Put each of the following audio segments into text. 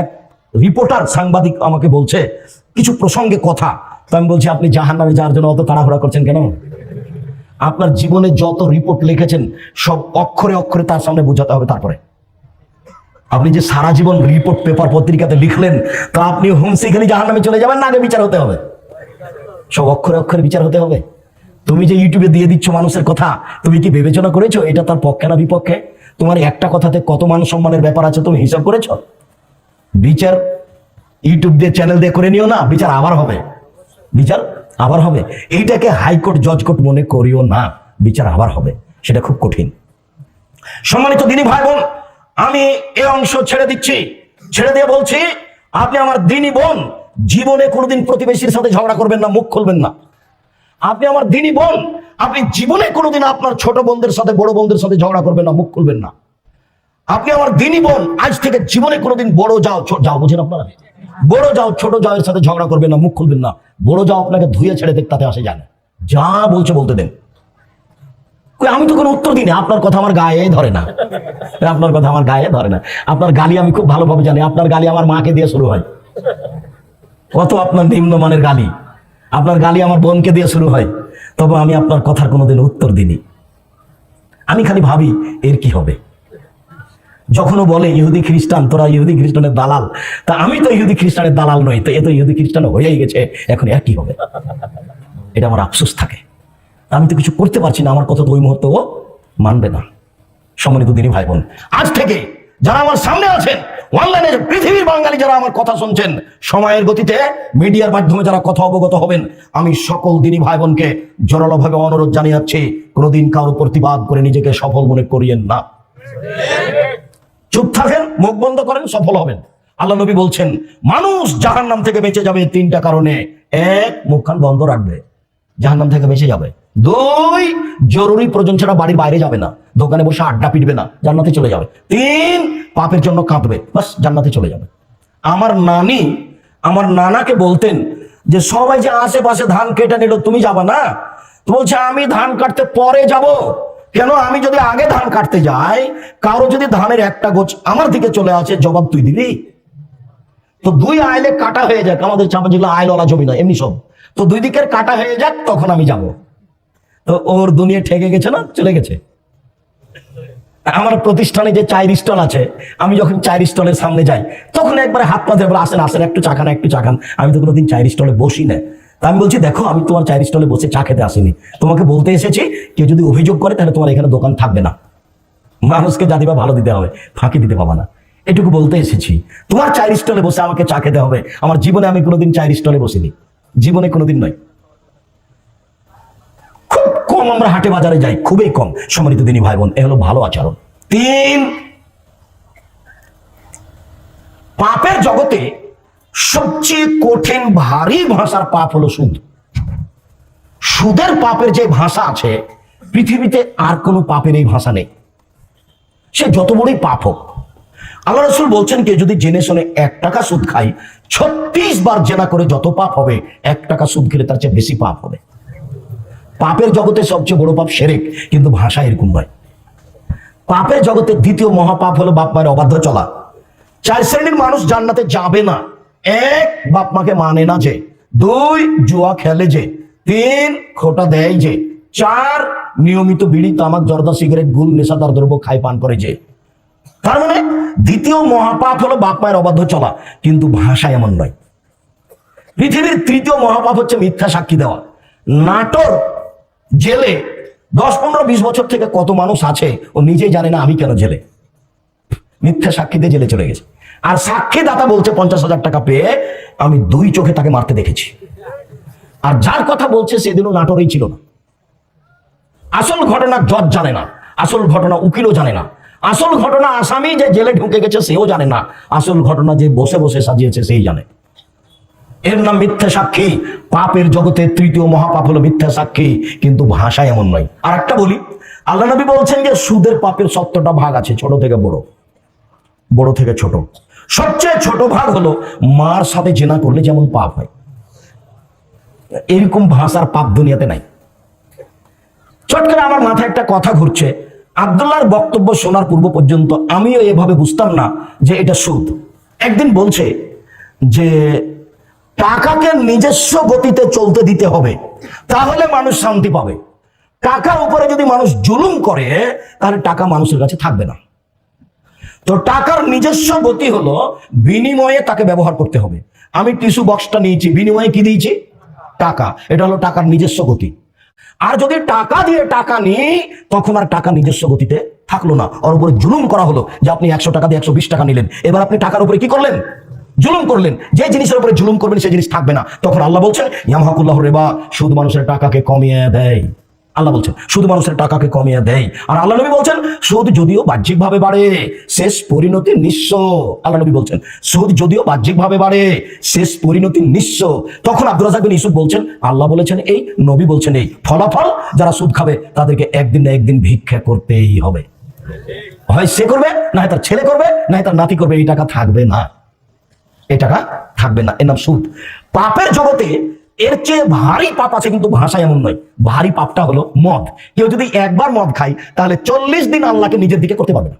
এক রিপোর্টার সাংবাদিক আমাকে বলছে, কিছু প্রসঙ্গে কথা। তো আমি বলছি, আপনি জাহান নামে যাওয়ার জন্য অত তাড়াহুড়া করছেন কেন? আপনার জীবনে যত রিপোর্ট লিখেছেন, সব অক্ষরে অক্ষরে তার সামনে বোঝাতে হবে তারপরে। আপনি যে সারা জীবন রিপোর্ট পেপার পত্রিকাতে লিখলেন, তা আপনি হোমসি খালি জাহান নামে চলে যাবেন না আগে বিচার হতে হবে? সব অক্ষরে অক্ষরে বিচার হতে হবে। তুমি যে ইউটিউবে দিয়ে দিচ্ছ মানুষের কথা, তুমি কি বিবেচনা করেছ? এটা তার পক্ষে না বিপক্ষে? তোমার একটা কথাতে কত মান সম্মানের ব্যাপার আছে তুমি হিসাব করেছ? বিচার ইউটিউব দিয়ে চ্যানেল দিয়ে করে নিও না, বিচার আবার হবে। বিচার আবার হবে। এইটাকে হাইকোর্ট জজ কোর্ট মনে করিও না, বিচার আবার হবে। সেটা খুব কঠিন। সম্মানিত দিনী ভাই বোন আমি এ অংশ ছেড়ে দিচ্ছি। ছেড়ে দিয়ে বলছি, আপনি আমার দিনী বোন, জীবনে কোনোদিন প্রতিবেশীর সাথে ঝগড়া করবেন না, মুখ খুলবেন না। আপনি আমার দিনী বোন, আপনি জীবনে কোনোদিন আপনার ছোট বোনদের সাথে, বড় বোনদের সাথে ঝগড়া করবেন না, মুখ খুলবেন না। আপনি আমার দিনই বোন, আজ থেকে জীবনে কোনোদিন বড় যাও যাও, বুঝেন আপনারা? বড় যাও, ছোট যাওয়ের সাথে ঝগড়া করবেন না, মুখ খুলবেন না। বড় যাও, আপনাকে ধুয়ে ছেড়ে দেখ, তাতে আসে জানে। যা বলছে বলতে দেন। আমি তো কোনো উত্তর দিই না আপনার কথা আমার গায়ে ধরে না। আপনার কথা আমার গায়ে ধরে না। আপনার গালি আমি খুব ভালোভাবে জানি। আপনার গালি আমার মাকে দিয়ে শুরু হয়। কত আপনার নিম্নমানের গালি। আপনার গালি আমার বোনকে দিয়ে শুরু হয়। তবে আমি আপনার কথার কোনোদিন উত্তর দিইনি। আমি খালি ভাবি, এর কি হবে? যখনও বলে ইহুদি খ্রিস্টান, তোরা ইহুদি খ্রিস্টানের দালাল। তা আমি তো ইহুদি খ্রিস্টানের দালাল নই, তো এ তো ইহুদি খ্রিস্টান হয়েই গেছে, এখন আর কি হবে? এটা আমার আফসোস থাকে। আমি তো কিছু করতে পারছি না, আমার কথা তো ওই মুহূর্তে ও মানবে না। সম্মানিত দিনী ভাই বোন আজ থেকে যারা আমার সামনে আছেন অনলাইনে পৃথিবীর বাঙালি যারা আমার কথা শুনছেন, সময়ের গতিতে মিডিয়ার মাধ্যমে যারা কথা অবগত হবেন, আমি সকল দিনী ভাই বোনকে জোরালোভাবে অনুরোধ জানিয়ে কোনোদিন কারও প্রতিবাদ করে নিজেকে সফল মনে করিয়েন না। চুপ থাকেন, মুখ বন্ধ করেন, সফল হবেন। আল্লাহ নবী বলছেন, মানুষ জাহান নাম থেকে বেঁচে যাবে তিনটা কারণে। এক, মুখখান বন্ধ রাখবে জাহান নাম থেকে বেঁচে যাবে। দুই, জরুরি প্রয়োজন ছাড়া বাড়ির বাইরে যাবে না, দোকানে বসে আড্ডা পিটবে না, জান্নাতে চলে যাবে। তিন, পাপের জন্য কাঁদবে, বাস, জান্নাতে চলে যাবে। আমার নানি আমার নানাকে বলতেন যে, সবাই যে আশেপাশে ধান কেটে নিল, তুমি যাবা না? বলছে, আমি ধান কাটতে পরে যাব। কেন আমি যদি আগে ধান কাটতে যাই, কারও যদি ধানের একটা গোছ আমার দিকে চলে আসে, জবাব তুই দিবি? তো দুই আইলে কাটা হয়ে যাক, আমাদের চাপা যেগুলো আইলওয়ালা জমি না এমনি সব। তো দুই দিকের কাটা হয়ে যাক, তখন আমি যাব। তো ওর দুনিয়া ঠেকে গেছে না? চলে গেছে। আমার প্রতিষ্ঠানে যে চায়ের স্টল আছে, আমি যখন চায়ের স্টলের সামনে যাই, তখন একবারে হাত পা ধরে আসেন আসেন, একটু চা খান একটু চা খান আমি তো কোনোদিন চায়ের স্টলে বসি না। আমি বলছি, দেখো, আমি তোমার চায়ের স্টলে বসে চা খেতে আসিনি। তোমাকে বলতে এসেছি, কেউ যদি অভিযোগ করে, তাহলে তোমার এখানে দোকান থাকবে না। মানুষকে জাতি বা ভালো দিতে হবে, ফাঁকি দিতে পাবা না। এটুকু বলতে এসেছি, তোমার চায়ের স্টলে বসে আমাকে চা খেতে হবে। আমার জীবনে আমি কোনোদিন চায়ের স্টলে বসিনি। জীবনে কোনোদিন নয়। খুব কম আমরা হাটে বাজারে যাই, খুবই কম। সম্মানিত দিনী ভাই বোন এ হলো ভালো আচরণ। তিন, পাপের জগতে সবচেয়ে কঠিন, ভারী ভাষার পাপ হলো সুদ। সুদের পাপের যে ভাষা আছে, পৃথিবীতে আর কোনো পাপের এই ভাষা নেই। সে যত বড়ই পাপ হোক, আল্লাহ রসুল বলছেন কেউ যদি জেনে শুনে এক টাকা সুদ খাই, ছত্রিশ বার জেনা করে যত পাপ হবে, এক টাকা সুদ খেলে তার চেয়ে বেশি পাপ হবে। পাপের জগতে সবচেয়ে বড় পাপ সেরেক, কিন্তু ভাষা এরকম নয়। পাপের জগতে দ্বিতীয় মহাপাপ হলো বাপ মায়ের অবাধ্য চলা। চার শ্রেণির মানুষ জান্নাতে যাবে না। এক, বাপ মাকে মানে না যে। দুই, জুয়া খেলে যে। তিন, খোটা দেয় যে। চার, নিয়মিত বিড়ি, তামাক, জর্দা, সিগারেট, গুল নেশাদার দ্রব্য খায়, পান করে যে। তার মানে দ্বিতীয় মহাপাপ হলো বাপ মায়ের অবাধ্য চলা, কিন্তু ভাষা এমন নয়। পৃথিবীর তৃতীয় মহাপাপ হচ্ছে মিথ্যা সাক্ষী দেওয়া। নাটোর জেলে দশ, পনেরো, বিশ বছর থেকে কত মানুষ আছে ও নিজেই জানে না আমি কেন জেলে। মিথ্যা সাক্ষী দিয়ে জেলে চলে গেছে। আর সাক্ষী দাতা বলছে পঞ্চাশ হাজার টাকা পেয়ে আমি দুই চোখে তাকে মারতে দেখেছি। আর যার কথা বলছে সেদিনও নাটোরেই ছিল না। আসল ঘটনা জজ জানে না, আসল ঘটনা উকিলও জানে না। আসল ঘটনা আসামি যে জেলে ঢুকে গেছে সেও জানে না, আসল ঘটনা যে বসে বসে সাজিয়েছে সেই জানে। এর নাম মিথ্যা সাক্ষী, পাপের জগতে তৃতীয় মহাপাপ হলো মিথ্যা সাক্ষী, কিন্তু ভাষা এমন নয়। আর একটা বলি, আল্লাহ নবী বলছেন যে সুদের পাপের সত্যটা ভাগ আছে, ছোট থেকে বড়। বড় থেকে ছোট। সবচেয়ে ছোট ভাগ হলো মার সাথে জেনা করলে যেমন পাপ হয়। এরকম ভাষার পাপ দুনিয়াতে নাই। চট করে আমার মাথায় একটা কথা ঘুরছে। আবদুল্লাহর বক্তব্য শোনার পূর্ব পর্যন্ত আমিও এভাবে বুঝতাম না যে এটা সুদ। একদিন বলছে যে, টাকাকে নিজস্ব গতিতে চলতে দিতে হবে, তাহলে মানুষ শান্তি পাবে। টাকার উপরে যদি মানুষ জুলুম করে, তাহলে টাকা মানুষের কাছে থাকবে না। তো টাকার নিজস্ব গতি হলো বিনিময়ে তাকে ব্যবহার করতে হবে। আমি টিস্যু বক্সটা নিয়েছি, বিনিময়ে কি দিয়েছি? টাকা। এটা হলো টাকার নিজস্ব গতি। আর যদি টাকা দিয়ে টাকা নিই, তখন আর টাকা নিজস্ব গতিতে থাকল না। ওর উপরে জুলুম করা হলো যে আপনি একশো টাকা দিয়ে একশো বিশ টাকা নিলেন। এবার আপনি টাকার উপরে কি করলেন? জুলুম করলেন। যে জিনিসের উপরে জুলুম করবেন সেই জিনিস থাকবে না। তখন আল্লাহ বলছেন, ইয়ামহাকুল্লাহ রেবা, সুদ মানুষের টাকাকে কমিয়ে দেয়। আল্লাহ বলছেন, শুধু মানুষের টাকাকে কমিয়ে দেয়। আর আল্লাহ নবী বলছেন, সুদ যদিও বাহ্যিকভাবে বাড়ে, শেষ পরিণতি নিঃস্ব। আল্লাহ নবী বলছেন, সুদ যদিও বাহ্যিকভাবে বাড়ে, শেষ পরিণতি নিঃস্ব। তখন আব্দুল রাজাক বিন ইউসুফ বলছেন, আল্লাহ বলেছেন এই, নবী বলছেন এই। ফলাফল, যারা সুদ খাবে, তাদেরকে একদিন না একদিন ভিক্ষা করতেই হবে। হয় সে করবে না তার ছেলে করবে না তার নাতি করবে, এই টাকা থাকবে না। এই টাকা থাকবে না। এর নাম সুদ। পাপের জগতে এর চেয়ে ভারী পাপ আছে কিন্তু ভাষা এমন নয়। ভারী পাপটা হলো মদ। কেউ যদি একবার মদ খায়, তাহলে চল্লিশ দিন আল্লাহকে নিজের দিকে করতে পারবে না।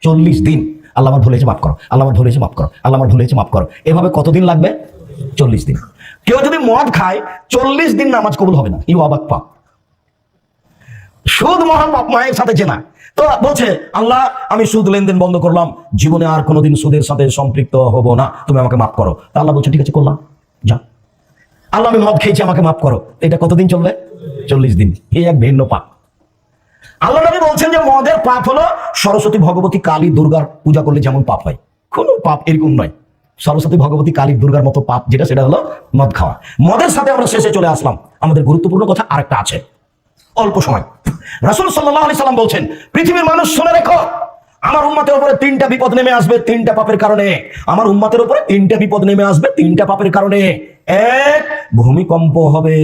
চল্লিশ দিন। আল্লাহ আমার ভুল মাফ করো। আল্লাহ আমার ভুল হয়েছে, মাফ করো। আল্লাহ আমার ভুল হয়েছে, মাফ করো। এভাবে কতদিন লাগবে? চল্লিশ দিন। কেউ যদি মদ খায়, চল্লিশ দিন নামাজ কবুল হবে না। ইউ অবাক পাপ। সুদ মহাপাপ মায়ের সাথে চেনা তো বলছে, আল্লাহ, আমি সুদ লেনদেন বন্ধ করলাম। জীবনে আর কোনোদিন সুদের সাথে সম্পৃক্ত হব না। তুমি আমাকে মাফ করো। তা আল্লাহ বলছে, ঠিক আছে, করলাম। যা। আল্লাহ আমি মদ খেয়েছি, আমাকে মাফ করো। এটা কতদিন চলবে? চল্লিশ দিন। এই এক ভিন্ন পাপ। আল্লাহ নবী বলছেন যে মদের পাপ হলো সরস্বতী ভগবতী কালী দুর্গার পূজা করলে যেমন পাপ হয়। কোনো পাপ এরকম নয়। সরস্বতী ভগবতী কালী দুর্গার মতো পাপ, যেটা সেটা হলো মদ খাওয়া। মদের সাথে আমরা শেষে চলে আসলাম। আমাদের গুরুত্বপূর্ণ কথা আরেকটা আছে। অল্প সময়। রাসুল সাল্লাহ আলি সাল্লাম বলছেন, পৃথিবীর মানুষ শুনে রেখো, আমার উম্মাতের উপরে তিনটা বিপদ নেমে আসবে তিনটা পাপের কারণে। আমার উম্মাতের উপরে তিনটা বিপদ নেমে আসবে তিনটা পাপের কারণে। এক, ভূমিকম্প হবে।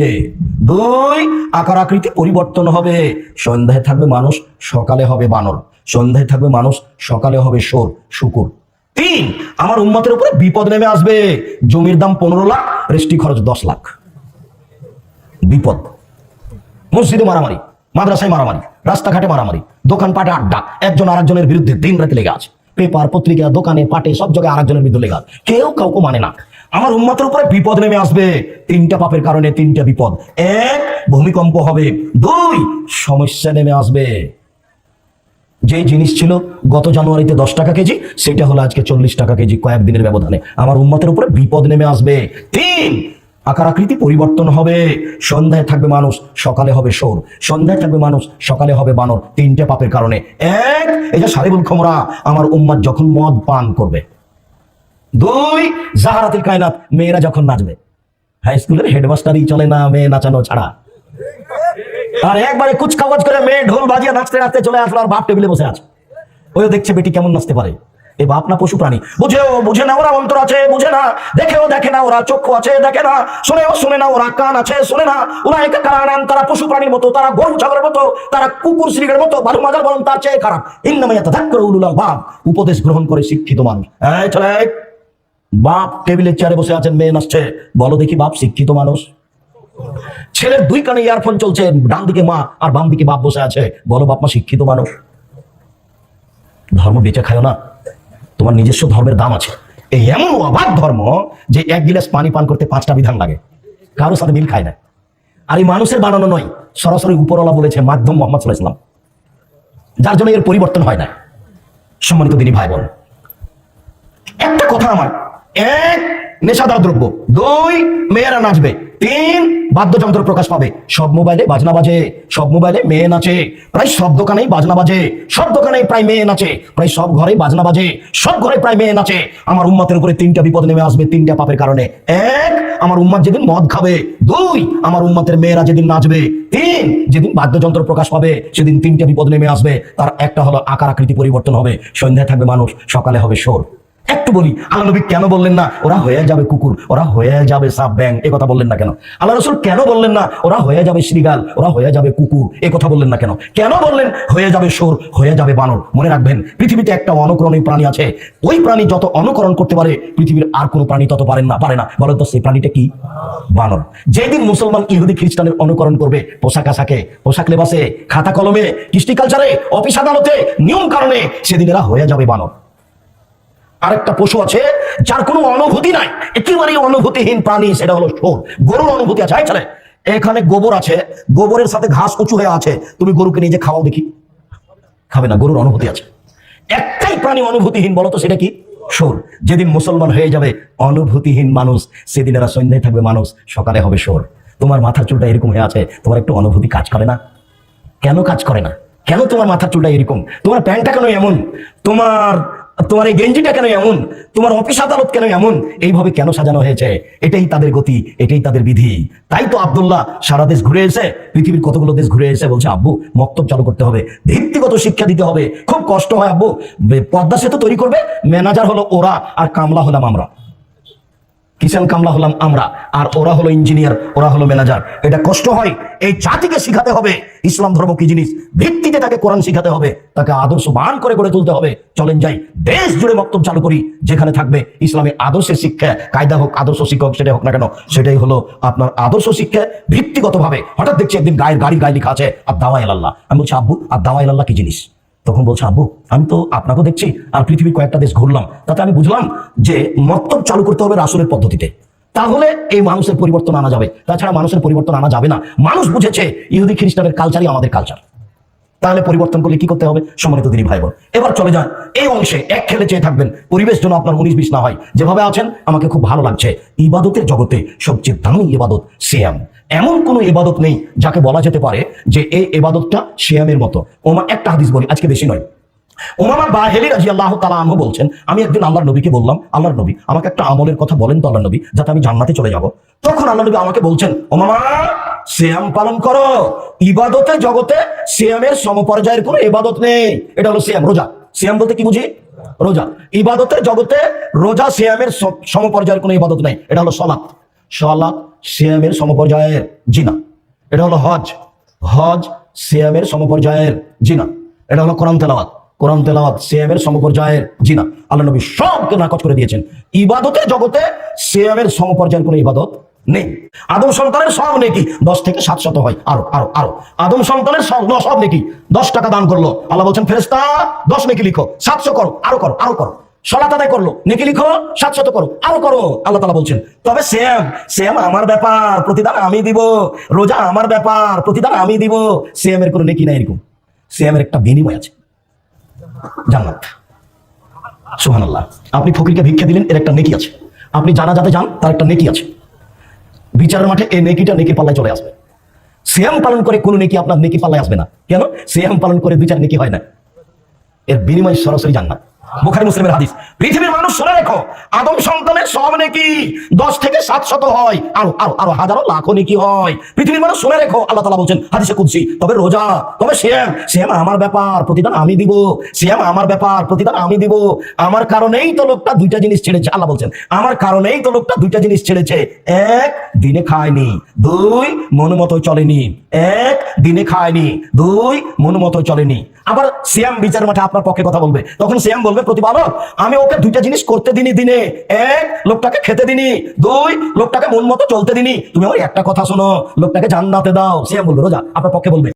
দুই আকার আকৃতি পরিবর্তন হবে। সন্ধ্যায় থাকবে মানুষ, সকালে হবে বানর। সন্ধ্যায় থাকবে মানুষ, সকালে হবে সোর শুকুর। তিন, আমার উম্মাতের উপরে বিপদ নেমে আসবে। জমির দাম পনেরো লাখ রেস্টি খরচ দশ লাখ। বিপদ। মসজিদে মারামারি, মাদ্রাসায় মারামারি, রাস্তাঘাটে মারামারি, দোকানপাটে আড্ডা, একজন আরেকজনের বিরুদ্ধে দিন রাতে লেগে আছে। পেপার, পত্রিকা, দোকানে, পাটে, সব জায়গায় আরেকজনের বিরুদ্ধে লেগে আছে। কেউ কাউকে মানে না। আমার উন্মাতের উপরে বিপদ নেমে আসবে। তিনটা পাপের কারণে তিনটা বিপদ। এক, ভূমিকম্প হবে। দুই, সমস্যা নেমে আসবে। যে জিনিস ছিল গত জানুয়ারিতে দশ টাকা কেজি, সেটা হলো আজকে চল্লিশ টাকা কেজি কয়েকদিনের ব্যবধানে। আমার উন্মতের উপরে বিপদ নেমে আসবে। তিন, আকার আকৃতি পরিবর্তন হবে। সন্ধ্যায় থাকবে মানুষ, সকালে হবে সোর সন্ধ্যায় থাকবে মানুষ, সকালে হবে বানর। তিনটে পাপের কারণে। এক, এই যে সারিবুল খমরা, আমার উম্মাদ যখন মদ পান করবে দুই, জাহারাতিল কায়নাত, মেয়েরা যখন নাচবে। হাই স্কুলের হেডমাস্টারই চলে না, মেয়ে নাচানো ছাড়া। আর একবারে কুচকাওয়াজ করে মেয়ে ঢোল বাজিয়ে নাচতে নাচতে চলে আসলো আর বাপ টেবিলে বসে আছে। ওই দেখছে বেটি কেমন নাচতে পারে। এ বাপ না পশু প্রাণী। বুঝেও, বুঝে না ওরা অন্তর আছে, বুঝে না। দেখেও দেখে না ওরা চক্ষু আছে, দেখে না। শুনেও শুনে না ওরা কান আছে, শুনে না। ওরা একে কারণ তারা পশু প্রাণীর মতো, তারা গরু ছাগলের মতো, তারা কুকুর শ্রীগের মতো বালু মাজার বরং তার চেয়ে খারাপ। ইন্নামাইয়া ধাক করে উলুলা বাপ উপদেশ গ্রহণ করে শিক্ষিত মানুষ। এই চলে। বাপ টেবিলের চেয়ারে বসে আছেন, মেয়ে নাচছে। বলো দেখি বাপ শিক্ষিত মানুষ। ছেলের দুই কানে ইয়ারফোন চলছে ডান দিকে মা আর বাম দিকে বাপ বসে আছে। বলো বাপ মা শিক্ষিত মানুষ। ধর্ম বেঁচে খায় না। তোমার নিজস্ব ধর্মের দাম আছে। এই এমন অবাক ধর্ম যে এক গিলাস পানি পান করতে পাঁচটা বিধান লাগে। কারোর সাথে মিল খায় না। আর এই মানুষের বানানো নয়, সরাসরি উপরওয়ালা বলেছে মাধ্যম মোহাম্মদ সাল্লাহ ইসলাম যার জন্য এর পরিবর্তন হয় না। সম্মানিত দিনী ভাই বোন, একটা কথা আমার এক, নেশাদার দ্রব্য। দুই, মেয়েরা নাচবে। তিন, বাদ্যযন্ত্র প্রকাশ পাবে। সব মোবাইলে বাজনা বাজে, সব মোবাইলে মেয়ে নাচে। প্রায় সব দোকানেই বাজনা বাজে, সব প্রায় মেয়ে নাচে। প্রায় সব ঘরেই বাজনা বাজে, সব ঘরে প্রায় মেয়ে নাচে। আমার উম্মাতের উপরে তিনটা বিপদ নেমে আসবে, তিনটা পাপের কারণে। এক, আমার উম্মাত যেদিন মদ খাবে। দুই, আমার উম্মাতের মেয়েরা যেদিন নাচবে। তিন, যেদিন বাদ্যযন্ত্র প্রকাশ পাবে, সেদিন তিনটা বিপদ নেমে আসবে। তার একটা হলো আকার আকৃতি পরিবর্তন হবে। সন্ধ্যায় থাকবে মানুষ, সকালে হবে সোর একটু বলি, আল্লাহ নবী কেন বললেন না, ওরা হয়ে যাবে কুকুর, ওরা হয়ে যাবে সাপ ব্যাং এ কথা বললেন না কেন? আল্লাহ রসুল কেন বললেন না, ওরা হয়ে যাবে শ্রীগাল ওরা হয়ে যাবে কুকুর, এ কথা বললেন না কেন? কেন বললেন, হয়ে যাবে সোর হয়ে যাবে বানর? মনে রাখবেন, পৃথিবীতে একটা অনুকরণী প্রাণী আছে, ওই প্রাণী যত অনুকরণ করতে পারে, পৃথিবীর আর কোনো প্রাণী তত পারেন না, পারে না। বলেন তো, সেই প্রাণীটা কি? বানর। যেদিন মুসলমান ইহুদি খ্রিস্টানের অনুকরণ করবে, পোশাক আশাকে, পোশাক লেবাসে, খাতা কলমে, কৃষ্টি কালচারে অফিস আদালতে, নিয়ম কারণে সেদিন এরা হয়ে যাবে বানর। আরেকটা পশু আছে, যার কোনো অনুভূতি নাই। একেবারেই অনুভূতিহীন প্রাণী, সেটা হলো সোর গরুর অনুভূতি আছে। এখানে গোবর আছে। গোবরের সাথে ঘাস উঁচু হয়ে আছে। তুমি গরুকে নিজে খাওয়াও দেখি। খাবে না, গরুর অনুভূতি আছে। একটাই প্রাণী অনুভূতিহীন, বলো তো সেটা কি? সোর যেদিন মুসলমান হয়ে যাবে, অনুভূতিহীন মানুষ, সেদিন এরা সন্ধ্যায় থাকবে মানুষ, সকালে হবে সোর তোমার মাথার চুলটা এরকম হয়ে আছে, তোমার একটু অনুভূতি কাজ করে না? কেন কাজ করে না? কেন তোমার মাথার চুলটা এরকম? তোমার প্যান্টটা কেন এমন? তোমার তোমার এই গেঞ্জিটা কেন এমন? তোমার অফিস আদালত কেন এমন? এইভাবে কেন সাজানো হয়েছে? এটাই তাদের গতি, এটাই তাদের বিধি। তাই তো আবদুল্লাহ সারা দেশ ঘুরে এসে, পৃথিবীর কতগুলো দেশ ঘুরে এসে বলছে, আব্বু, মক্তব চালু করতে হবে। ভিত্তিগত শিক্ষা দিতে হবে। খুব কষ্ট হয়, আব্বু। পদ্মা সেতু তৈরি করবে। ম্যানেজার হলো ওরা আর কামলা হলাম আমরা। কিষান কামলা হলাম আমরা, আর ওরা হলো ইঞ্জিনিয়ার ওরা হলো ম্যানেজার এটা কষ্ট হয়, এই জাতিকে শিখাতে হবে। ইসলাম ধর্ম কি জিনিস? ভিত্তিতে তাকে কোরআন শিখাতে হবে, তাকে আদর্শ বান করে গড়ে তুলতে হবে। চলেন যাই, দেশ জুড়ে বক্তব্য চালু করি, যেখানে থাকবে ইসলামের আদর্শের শিক্ষা। কায়দা হোক, আদর্শ শিক্ষক সেটাই হোক না কেন, সেটাই হলো আপনার আদর্শ শিক্ষা ভিত্তিগতভাবে। হঠাৎ দেখছি একদিন গায়ের গাড়ি গায়ে লেখা আছে আর দাওয়াই আল্লাহ আমি বলছি, আব্বু আর দাওয়াই আল্লাহ কি জিনিস? তখন বলছে, আব্বু, আমি তো আপনাকেও দেখছি, আর পৃথিবীর কয়েকটা দেশ ঘুরলাম। তাতে আমি বুঝলাম যে মত্তব চালু করতে হবে রাসুলের পদ্ধতিতে। তাহলে এই মানুষের পরিবর্তন আনা যাবে। তাছাড়া মানুষের পরিবর্তন আনা যাবে না। মানুষ বুঝেছে, ইহুদি খ্রিস্টানের কালচারই আমাদের কালচার তাহলে পরিবর্তন করলে কি করতে হবে? সম্মানিত দিনী ভাই বোন এবার চলে যান এই অংশে, এক খেলে চেয়ে থাকবেন। পরিবেশ যেন আপনার উনিশ বিশ না হয়। যেভাবে আছেন, আমাকে খুব ভালো লাগছে। ইবাদতের জগতে সবচেয়ে দামি ইবাদত শ্যাম এমন কোনো ইবাদত নেই যাকে বলা যেতে পারে যে এই ইবাদতটা শ্যামের মতো। ওমা, একটা হাদিস বলি, আজকে বেশি নয়। ওমামা বাহেলি রাজি আল্লাহ তালা আনহু বলছেন, আমি একদিন আল্লাহর নবীকে বললাম, আল্লাহর নবী, আমাকে একটা আমলের কথা বলেন তো আল্লাহ নবী, যাতে আমি জান্নাতে চলে যাব। তখন আল্লাহ নবী আমাকে বলছেন ওমামা শ্যাম পালন করো। ইবাদতে, জগতে শ্যামের সমপর্যায়ের কোনো ইবাদত নেই। এটা হলো শ্যাম রোজা। শ্যাম বলতে কি বুঝি? রোজা। ইবাদতের জগতে রোজা শ্যামের সম- সমপর্যায়ের কোনো ইবাদত নেই। এটা হলো সলাৎ। সলাৎ শ্যামের সমপর্যায়ের জিনা। এটা হলো হজ। হজ সিয়ামের সমপর্যায়ের জিনা। এটা হলো কোরআন তেলাওয়াত। কোরআন তেলাওয়াত সিয়ামের সমপর্যায়ের জিনা। আল্লাহ নবী সবকে নাকচ করে দিয়েছেন। জগতে সিয়ামের সমপর্যায়ের কোনো ইবাদত নেই। আদম সন্তানের সব নেকি? দশ থেকে সাত শত হয়। আরও আরও আরও। আদম সন্তানের সব নেকি? দশ টাকা দান করল। আল্লাহ বলছেন ফেরেস্তা দশ নেকি লিখো। সাতশো করো, আরও করো আরও করো। সলাত আদায় করল। নেকি লিখো সাতশত করো, আরও করো। আল্লাহ তালা বলছেন, তবে শ্যাম শ্যাম আমার ব্যাপার, প্রতিদান আমি দিব। রোজা আমার ব্যাপার, প্রতিদান আমি দিব। শ্যামের কোনো নেকি নাই এরকম। শ্যামের একটা বিনিময় আছে। জান্নাত। সুহান আল্লাহ আপনি ফকিরকে ভিক্ষা দিলেন, এর একটা নেকি আছে। আপনি জানা যাতে যান, তার একটা নেকি আছে। বিচারের মাঠে এই নেকিটা নেকি পাল্লায় চলে আসবে। সিয়াম পালন করে কোনো নেকি আপনার নেকি পাল্লায় আসবে না। কেন? সিয়াম পালন করে বিচার নেকি হয় না। এর বিনিময় সরাসরি জান্নাত। বুখারী মুসলিমের হাদিস। পৃথিবীর মানুষ শুনে রেখো, আদম সন্তানের সব নাকি দশ থেকে সাত শত হয়, আরও আরও আরও হাজারো লাখো নাকি হয়। পৃথিবীর মানুষ শুনে রেখো, আল্লাহ তালা বলছেন হাদিসে কুদসি, তবে রোজা, তবে শ্যাম শ্যাম আমার ব্যাপার, প্রতিদান আমি দিব শ্যাম আমার ব্যাপার, প্রতিদান আমি দিব। আমার কারণেই তো লোকটা দুইটা জিনিস ছেড়েছে, আল্লাহ বলছেন, আমার কারণেই তো লোকটা দুইটা জিনিস ছেড়েছে। এক, দিনে খায়নি, দুই, মন মতো চলেনি। এক, দিনে খায়নি, দুই, মন মতো চলেনি। আবার শ্যাম বিচার মাঠে আপনার পক্ষে কথা বলবে, তখন শ্যাম বলবে প্রতিপালক। আমি ওকে দুইটা জিনিস করতে দিনি দিনে। এক, লোকটাকে খেতে দিনি। দুই, লোকটাকে মন মতো চলতে দিনি। তুমি আমার একটা কথা শোনো। লোকটাকে জান্নাতে দাও। সে বলবে, রোজা, আপনার পক্ষে বলবে।